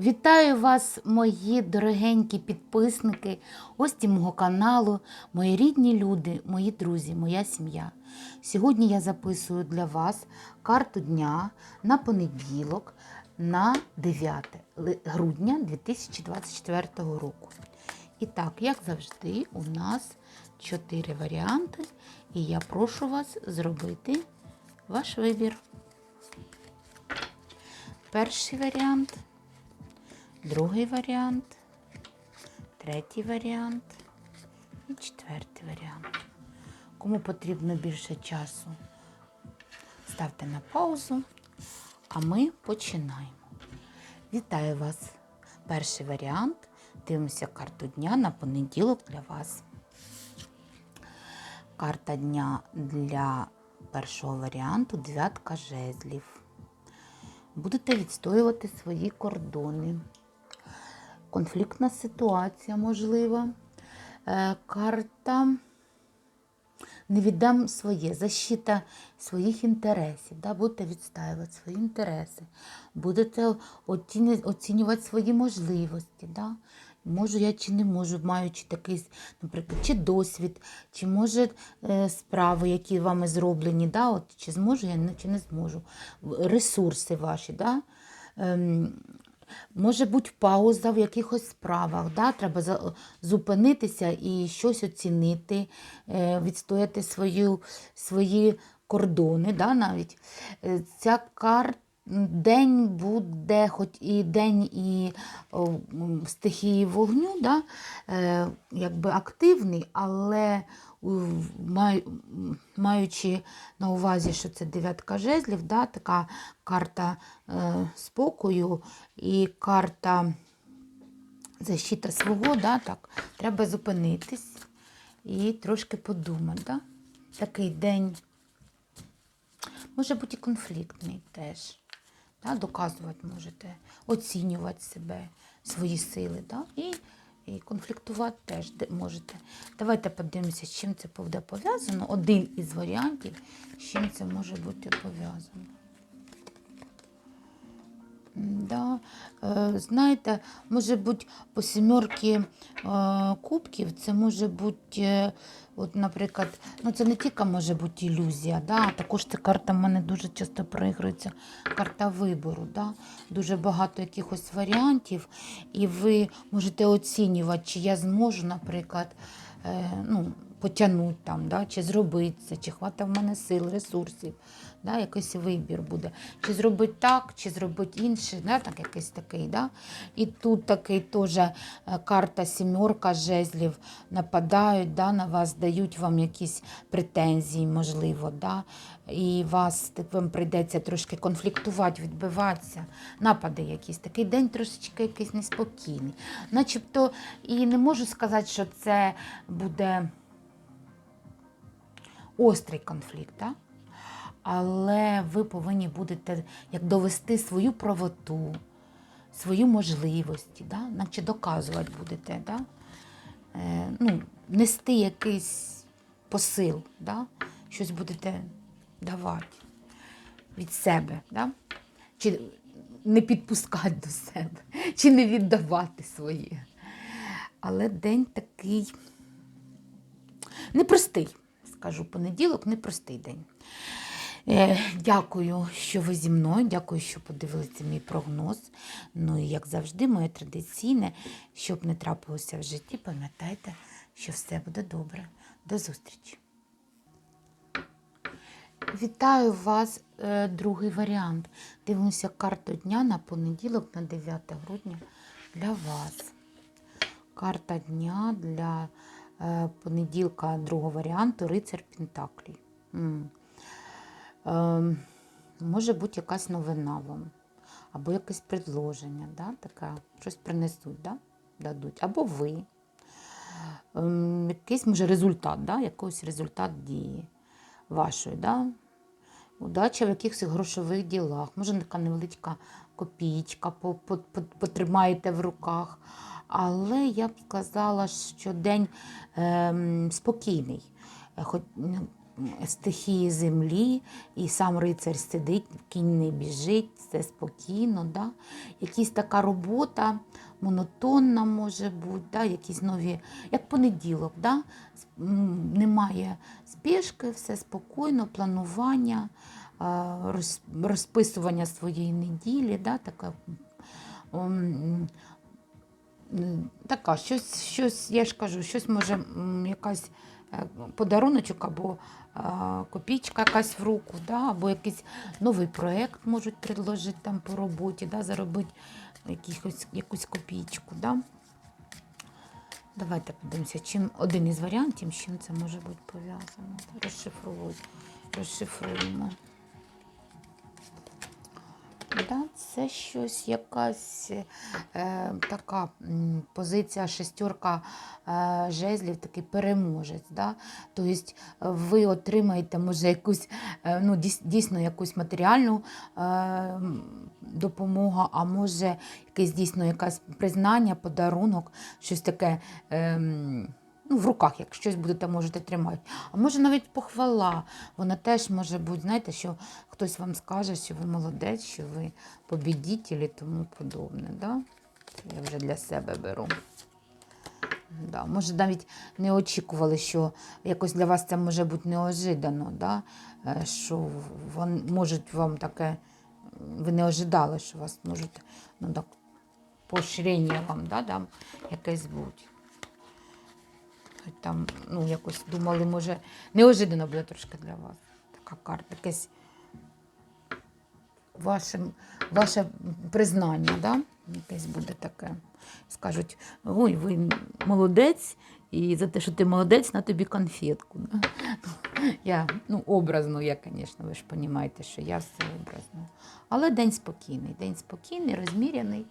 Вітаю вас, мої дорогенькі підписники, гості мого каналу, мої рідні люди, мої друзі, моя сім'я. Сьогодні я записую для вас карту дня на понеділок на 9 грудня 2024 року. І так, як завжди, у нас чотири варіанти, і я прошу вас зробити ваш вибір. Перший варіант другий варіант, третій варіант і четвертий варіант. Кому потрібно більше часу, ставте на паузу, а ми починаємо. Вітаю вас! Перший варіант. Дивимося карту дня на понеділок для вас. Карта дня для першого варіанту дев'ятка жезлів. Будете відстоювати свої кордони конфліктна ситуація можлива. Е, Карта не віддам своє, защита своїх інтересів. Да? Будете відстаювати свої інтереси, будете оцінювати свої можливості. Да? Можу я чи не можу, маючи такий, наприклад, чи досвід, чи може е, справи, які вами зроблені, да? От, чи зможу я чи не зможу. Ресурси ваші. Да? Може бути пауза в якихось справах, да? треба зупинитися і щось оцінити, е, відстояти свою, свої кордони. Да? Навіть. Е, Ця карта. День буде, хоч і день і стихії вогню, да? е, якби активний, але маючи на увазі, що це дев'ятка жезлів, да? така карта е, спокою і карта защита свого, да? так, треба зупинитись і трошки подумати. Да? Такий день може бути конфліктний теж. Да? Доказувати можете, оцінювати себе, свої сили. Да? І, і конфліктувати теж можете. Давайте подивимося, з чим це буде пов'язано. Один із варіантів, з чим це може бути пов'язано. Да. Е, знаєте, може бути по сімерки е, кубків, це може бути, е, от, наприклад, ну це не тільки може бути ілюзія, да, а також ця карта в мене дуже часто проігрується, карта вибору. Да. Дуже багато якихось варіантів, і ви можете оцінювати, чи я зможу, наприклад, е, ну, потягнути там, да, чи зробити це, чи хватить в мене сил, ресурсів, да, якийсь вибір буде. Чи зробити так, чи зробити інше, да, так, якийсь такий. Да? І тут такий теж е, карта сімерка жезлів нападають да, на вас, дають вам якісь претензії, можливо. Да? І вас так, вам прийдеться трошки конфліктувати, відбиватися, напади якісь. Такий день трошечки якийсь неспокійний. Начебто, і не можу сказати, що це буде острий конфлікт, да? але ви повинні будете як довести свою правоту, свої можливості, да? наче доказувати будете, да? е, ну, нести якийсь посил, да? щось будете давати від себе, да? чи не підпускати до себе, чи не віддавати своє. Але день такий непростий, скажу, понеділок непростий день. Е, Дякую, що ви зі мною. Дякую, що подивилися мій прогноз. Ну і як завжди, моє традиційне, щоб не трапилося в житті, пам'ятайте, що все буде добре. До зустрічі. Вітаю вас, е, другий варіант. Дивимося карту дня на понеділок, на 9 грудня для вас. Карта дня для понеділка другого варіанту Рицар Пентаклі. Е, може бути якась новина вам, або якесь предложення, да, таке, щось принесуть, да, дадуть, або ви. Ем, якийсь може результат, да, якийсь результат дії вашої. Да? Удача в якихось грошових ділах, може така невеличка копійка, по- по- по- потримаєте в руках. Але я б сказала, що день ем, спокійний. Е, Хоч, м, стихії землі, і сам рицар сидить, кінь не біжить, все спокійно. Да? Якась така робота монотонна може бути, да? якісь нові, як понеділок, да? Немає спішки, все спокійно, планування, розписування своєї неділі, да? така, така щось, щось, я ж кажу, щось може якась е, подаруночок або копійка якась в руку, да, або якийсь новий проєкт можуть предложити там по роботі, да, заробити якихось, якусь копійку. Да. Давайте подивимося, чим один із варіантів, з чим це може бути пов'язано. Розшифруємо. Да, це щось, якась е, така позиція шестерка е, жезлів, такий переможець. Да? Тобто ви отримаєте, може, якусь е, ну, дійсно якусь матеріальну е, допомогу, а може якесь дійсно якесь признання, подарунок, щось таке. Е, Ну, в руках, як щось будете, можете тримати. А може навіть похвала. Вона теж може бути, знаєте, що хтось вам скаже, що ви молодець, що ви побідітель і тому подобне. Да? Це я вже для себе беру. Да. Може, навіть не очікували, що якось для вас це може бути неожиданно, да? е, що вон, можуть вам таке, ви не ожидали, що вас можуть ну, так, поощрення вам да, дам, якесь бути. Там, ну, якось думали, може, неожиданно буде трошки для вас така карта, якесь ваше, ваше признання, да? якесь буде таке. Скажуть, ой, ви молодець, і за те, що ти молодець, на тобі конфетку. Да? Я, ну, образно, я, звісно, ви ж розумієте, що я все образно. Але день спокійний, день спокійний, розміряний.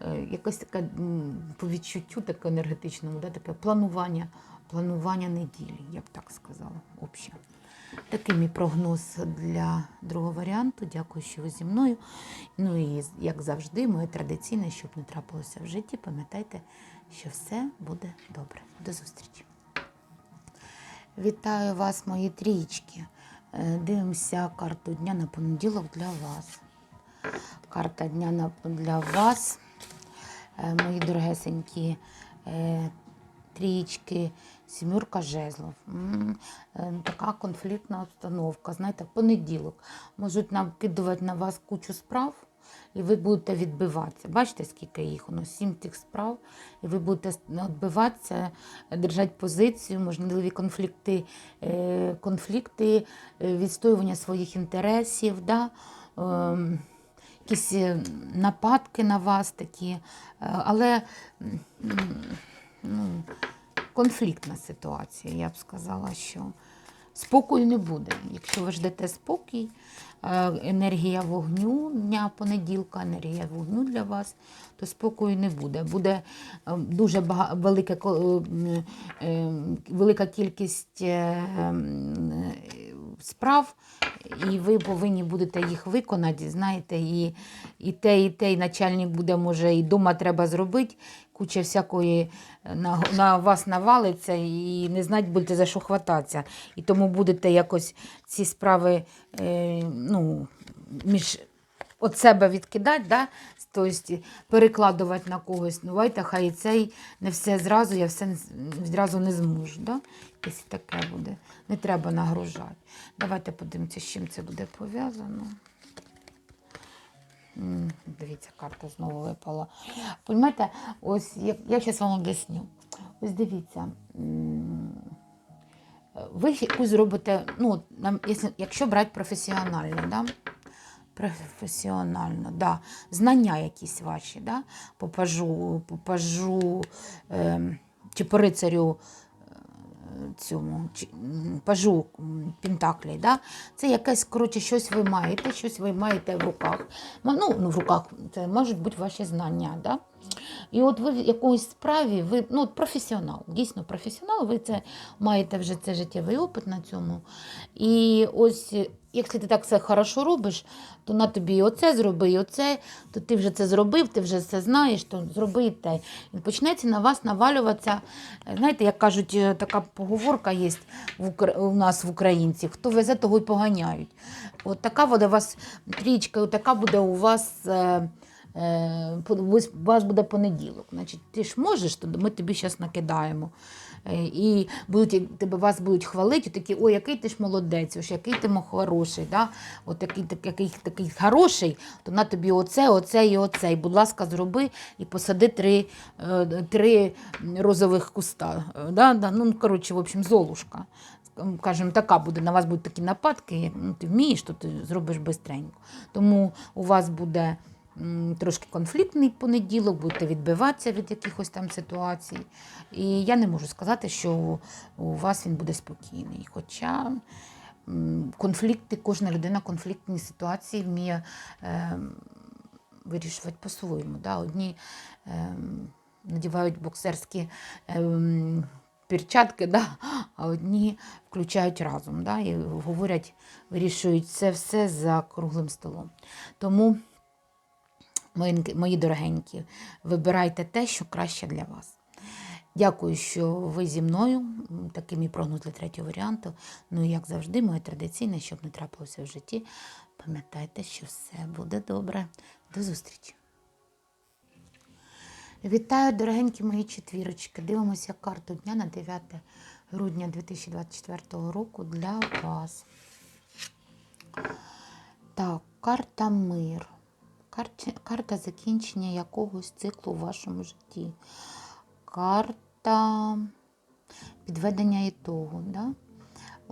Е, Якось таке по відчуттю таке енергетичному, да, таке планування, планування неділі, я б так сказала, обще. Такий мій прогноз для другого варіанту. Дякую, що ви зі мною. Ну і як завжди, моє традиційне, щоб не трапилося в житті, пам'ятайте, що все буде добре. До зустрічі. Вітаю вас, мої трієчки. Е, Дивимося карту дня на понеділок для вас. Карта дня для вас, мої дорогесенькі е, трієчки, сімерка жезлов. Е, Така конфліктна обстановка. Знаєте, понеділок можуть накидувати на вас кучу справ, і ви будете відбиватися. Бачите, скільки їх? Воно сім тих справ, і ви будете відбиватися, держати позицію, можливі конфлікти, е, конфлікти е, відстоювання своїх інтересів. Да? Якісь е, нападки на вас такі, е, але ну, конфліктна ситуація, я б сказала, що спокою не буде. Якщо ви ждете спокій, е, енергія вогню дня понеділка, енергія вогню для вас, то спокою не буде. Буде дуже бага- велика, велика кількість справ, і ви повинні будете їх виконати, знаєте, і, і те, і те, і начальник буде, може, і дома треба зробити. Куча всякої е, на, на вас навалиться і не знати будете за що хвататися. І тому будете якось ці справи е, ну, між от себе відкидати, да? Тобто перекладувати на когось. Ну, давайте, хай цей не все зразу, я все зразу не зможу. Да? Якщо таке буде. Не треба нагружати. Давайте подивимося, з чим це буде пов'язано. Дивіться, карта знову випала. Понімаєте, ось я, я зараз вам об'ясню. Ось дивіться. Ви якусь зробите, ну, якщо брати професіонально, да? Професіонально, да. знання якісь ваші, да? по пажу, пажу ем, чи по рицарю е, цьому чи, пажу м, Пентаклей. Да? Це якесь, коротше, щось ви маєте, щось ви маєте в руках. Ну, ну, в руках це можуть бути ваші знання. Да? І от ви в якоїсь справі, ви ну, професіонал, дійсно професіонал, ви це маєте вже це життєвий опит на цьому. І ось якщо ти так все хорошо робиш, то на тобі оце зроби, і оце, то ти вже це зробив, ти вже це знаєш, то зроби те. І почнеться на вас навалюватися. е, Знаєте, як кажуть, е, така поговорка є у нас в українців, хто везе, того й поганяють. От така буде у вас трічка, така буде у вас. е, по- ось У вас буде понеділок. Значить, ти ж можеш, то ми тобі зараз накидаємо. Е, І будуть, тебе вас будуть хвалити, такі, ой, який ти ж молодець, ось який ти хороший, да? от який, який такий хороший, то на тобі оце, оце і оце. І, будь ласка, зроби і посади три, е, три розових куста. Е, Да? Да? Ну, коротше, в общем, золушка. Кажемо, така буде, на вас будуть такі нападки, як ну, ти вмієш, то ти зробиш бистренько. Тому у вас буде трошки конфліктний понеділок, будете відбиватися від якихось там ситуацій. І я не можу сказати, що у вас він буде спокійний. Хоча конфлікти, кожна людина конфліктні ситуації вміє е, вирішувати по-своєму. Да? Одні е, надівають боксерські. Е, Перчатки, да? а одні включають разом да? і говорять, вирішують це все за круглим столом. Тому Мої, дорогенькі, вибирайте те, що краще для вас. Дякую, що ви зі мною. Такий мій прогноз для третього варіанту. Ну і як завжди, моє традиційне, щоб не трапилося в житті. Пам'ятайте, що все буде добре. До зустрічі. Вітаю, дорогенькі мої четвірочки. Дивимося карту дня на 9 грудня 2024 року для вас. Так, карта мир. Карта, закінчення якогось циклу в вашому житті. Карта підведення ітогу. Да?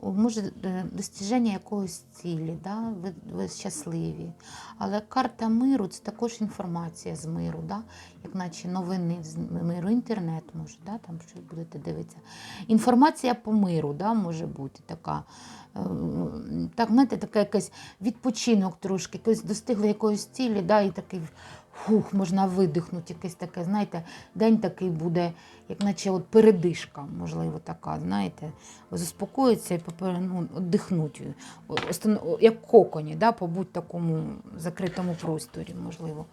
Може, е, достіження якогось цілі, да? ви, ви щасливі. Але карта миру це також інформація з миру, да? як наче новини з миру, інтернет може, да? там щось будете дивитися. Інформація по миру да? може бути така. е, Так, знаєте, така якась відпочинок трошки, якось достигли якоїсь цілі, да? і такий фух, можна видихнути, якесь таке, знаєте, день такий буде, як наче от передишка, можливо, така, знаєте, заспокоїться і ну, о, як коконі, да, побудь в такому закритому просторі, можливо.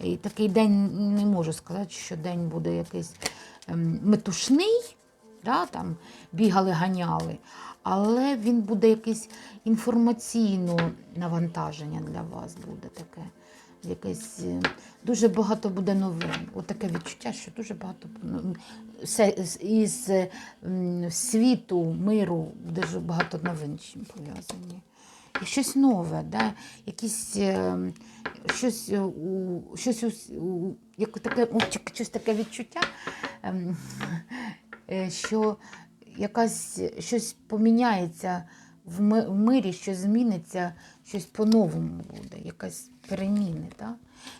І такий день не можу сказати, що день буде якийсь ем, метушний, да, там бігали, ганяли, але він буде якесь інформаційне навантаження для вас буде таке. Якесь е, дуже багато буде новин. От таке відчуття, що дуже багато все із е, світу, миру дуже багато новин чим пов'язані. І щось нове, да? якісь, е, щось, у, щось у, як таке, щось таке відчуття, ем, що якась, щось поміняється в ми- в мирі, щось зміниться, щось по-новому буде, якась переміни. Да?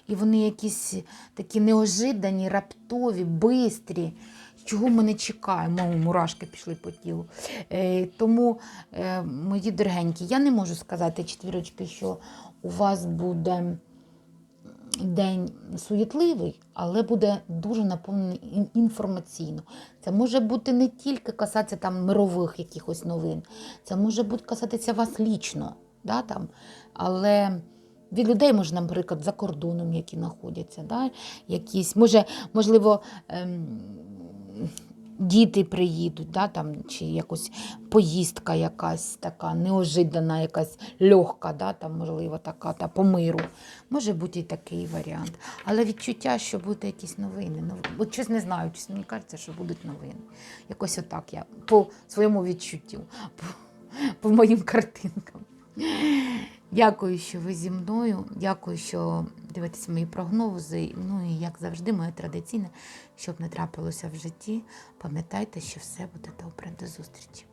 І вони якісь такі неожидані, раптові, бистрі, чого ми не чекаємо, мурашки пішли по тілу. Е, тому, е, мої дорогенькі, я не можу сказати четвірочки, що у вас буде день суєтливий, але буде дуже наповнений інформаційно. Це може бути не тільки касатися там мирових якихось новин, це може бути касатися вас лічно, да, там, але від людей, може, наприклад, за кордоном, які знаходяться, да, якісь, може, можливо, ем, діти приїдуть, да, там, чи якось поїздка якась така неожидана, якась легка, да, там, можливо, така та по миру. Може бути і такий варіант. Але відчуття, що будуть якісь новини. Нов... От щось не знаю, щось мені кажеться, що будуть новини. Якось отак я по своєму відчуттю, по, по моїм картинкам. Дякую, що ви зі мною. Дякую, що дивитеся мої прогнози. Ну і як завжди, моє традиційне, щоб не трапилося в житті. Пам'ятайте, що все буде добре. До зустрічі.